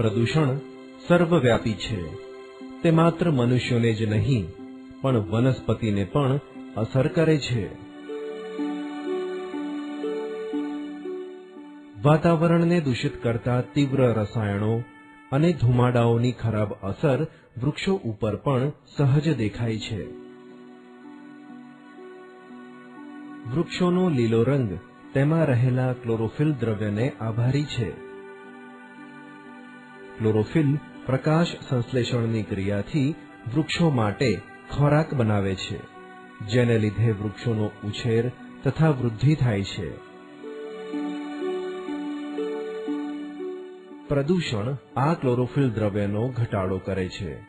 પ્રદૂષણ સર્વવ્યાપી છે. તે માત્ર મનુષ્યોને જ નહીં, પણ વનસ્પતિને પણ અસર કરે છે. વાતાવરણને દૂષિત કરતા તીવ્ર રસાયણો અને ધુમાડાઓની ખરાબ અસર વૃક્ષો ઉપર પણ સહજ દેખાય છે. વૃક્ષોનો લીલો રંગ તેમાં રહેલા ક્લોરોફિલ દ્રવ્યને આભારી છે. ક્લોરોફિલ પ્રકાશ સંશ્લેષણની ક્રિયાથી વૃક્ષો માટે ખોરાક બનાવે છે, જેને લીધે વૃક્ષોનો ઉછેર તથા વૃદ્ધિ થાય છે. પ્રદૂષણ આ ક્લોરોફિલ દ્રવ્યનો ઘટાડો કરે છે.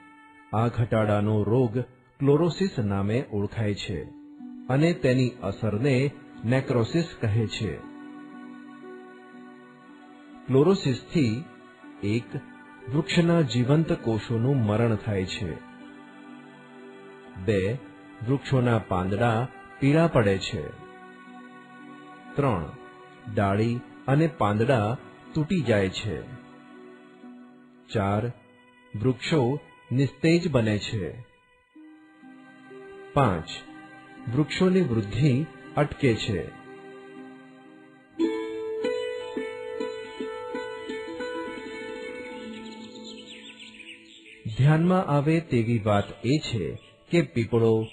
આ ઘટાડાનો રોગ ક્લોરોસિસ નામે ઓળખાય છે અને તેની અસરને નેક્રોસિસ કહે છે. ક્લોરોસિસથી એક વૃક્ષના જીવંત કોષોનું મરણ થાય છે. બે, વૃક્ષોના પાંદડા પીળા પડે છે. ત્રણ, ડાળી અને પાંદડા તૂટી જાય છે. ચાર, વૃક્ષો નિસ્તેજ બને છે. પાંચ, વૃક્ષોની વૃદ્ધિ અટકે છે. ધ્યાનમાં આવે તેવી વાત એ છે કે પીપળો,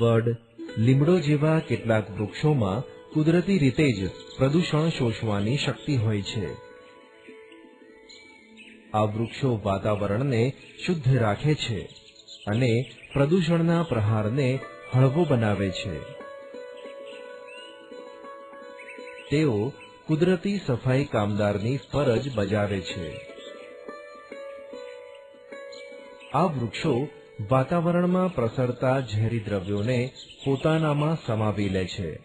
વડ, લીમડો જેવા કેટલાક વૃક્ષોમાં કુદરતી રીતે જ પ્રદૂષણ શોષવાની શક્તિ હોય છે. આ વૃક્ષો વાતાવરણને શુદ્ધ રાખે છે અને પ્રદૂષણના પ્રહારને હળવો બનાવે છે. તેઓ કુદરતી સફાઈ કામદારની ફરજ બજાવે છે. આ વૃક્ષો વાતાવરણમાં પ્રસરતા ઝેરી દ્રવ્યોને પોતાનામાં સમાવી લે છે.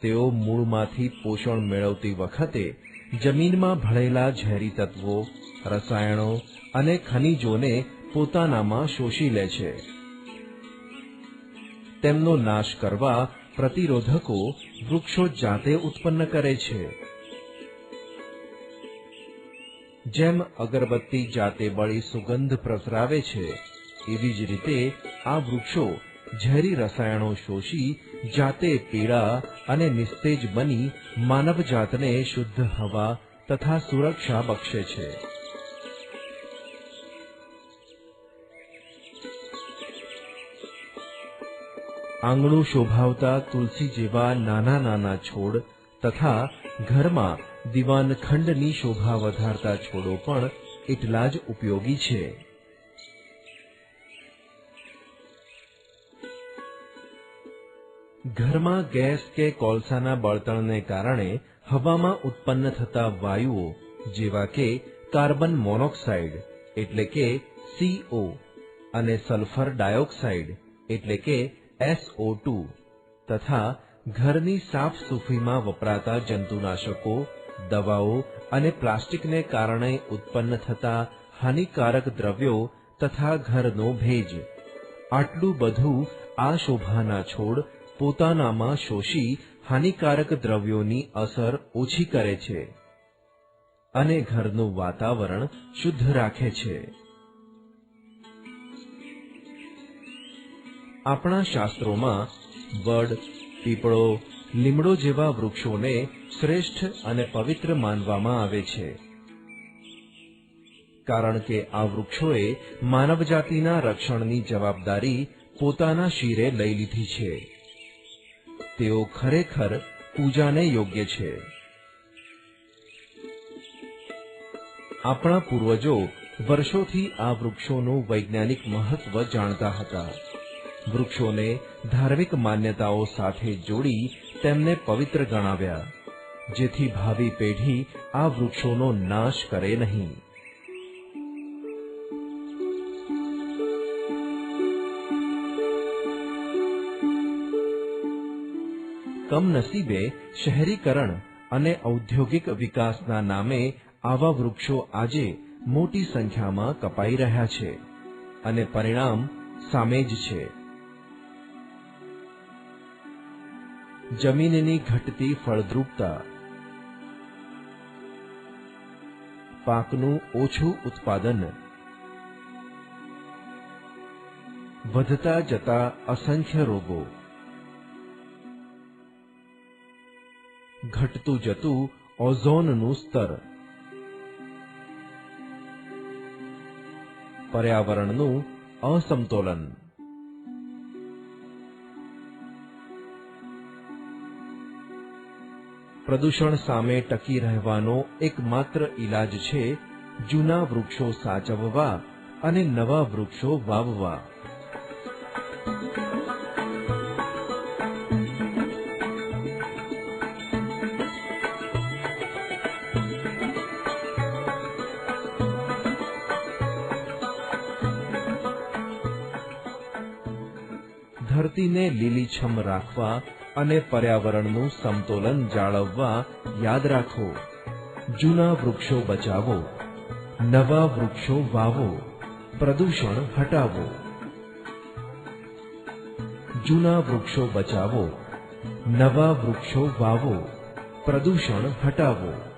તેઓ મૂળમાંથી પોષણ મેળવતી વખતે જમીનમાં ભળેલા ઝેરી તત્વો, રસાયણો અને ખનિજોને પોતાનામાં શોષી લે છે. તેમનો નાશ કરવા પ્રતિરોધકો વૃક્ષો જાતે ઉત્પન્ન કરે છે. જેમ અગરબત્તી જાતે બળી સુગંધ પ્રસરાવે છે, એવી જ રીતે આ વૃક્ષો ઝેરી રસાયણો શોષી જાતે પીળા અને નિસ્તેજ બની માનવ જાતને શુદ્ધ હવા તથા સુરક્ષા બક્ષે છે. આંગણું શોભાવતા તુલસી જેવા નાના નાના છોડ તથા ઘરમાં દિવાનખંડની શોભા વધારતા છોડો પણ એટલા જ ઉપયોગી છે. ઘરમાં ગેસ કે કોલસાના બળતણને કારણે હવામાં ઉત્પન્ન થતા વાયુઓ, જેવા કે કાર્બન મોનોક્સાઇડ, એટલે કે સીઓ અને સલ્ફર ડાયોક્સાઇડ, એટલે કે SO2 તથા ઘરની સાફ સુફીમાં વપરાતા જંતુનાશકો દવાઓ અને પ્લાસ્ટિકને કારણે ઉત્પન્ન થતા હાનિકારક દ્રવ્યો તથા ઘરનો ભેજ. આટલું બધું આ શોભાના છોડ પોતાનામાં શોષી હાનિકારક દ્રવ્યોની અસર ઓછી કરે છે અને ઘરનું વાતાવરણ શુદ્ધ રાખે છે. આપણા શાસ્ત્રોમાં વડ, પીપળો લીમડો જેવા વૃક્ષોને શ્રેષ્ઠ અને પવિત્ર માનવામાં આવે છે. કારણ કે આ વૃક્ષોએ માનવજાતિના રક્ષણની જવાબદારી પોતાના શિરે લઈ લીધી છે. તેઓ ખરેખર પૂજાને યોગ્ય છે. આપણા પૂર્વજો વર્ષોથી આ વૃક્ષોનું વૈજ્ઞાનિક મહત્વ જાણતા હતા. વૃક્ષોને ધાર્મિક માન્યતાઓ સાથે જોડી તેમને પવિત્ર ગણાવ્યા, જેથી ભાવિ પેઢી આ વૃક્ષોનો નાશ કરે નહીં. કમનસીબે શહેરીકરણ અને ઔદ્યોગિક વિકાસના નામે આવા વૃક્ષો આજે મોટી સંખ્યામાં કપાઈ રહ્યા છે અને પરિણામ સામે જ છે. જમીનની ઘટતી ફળદ્રુપતા. પાકનું ઓછું ઉત્પાદન. વધતા જતા અસંખ્ય રોગો. ઘટતું જતું ઓઝોનનું સ્તર. પર્યાવરણનું અસમતોલન પ્રદૂષણ સામે ટકી રહેવાનો એકમાત્ર ઈલાજ છે જૂના વૃક્ષો સાચવવા અને નવા વૃક્ષો વાવવા. ધરતીને લીલીછમ રાખવા અને પર્યાવરણનું સમતોલન જાળવવા યાદ રાખો. જૂના વૃક્ષો બચાવો. નવા વૃક્ષો વાવો. પ્રદૂષણ હટાવો. જૂના વૃક્ષો બચાવો. નવા વૃક્ષો વાવો. પ્રદૂષણ હટાવો.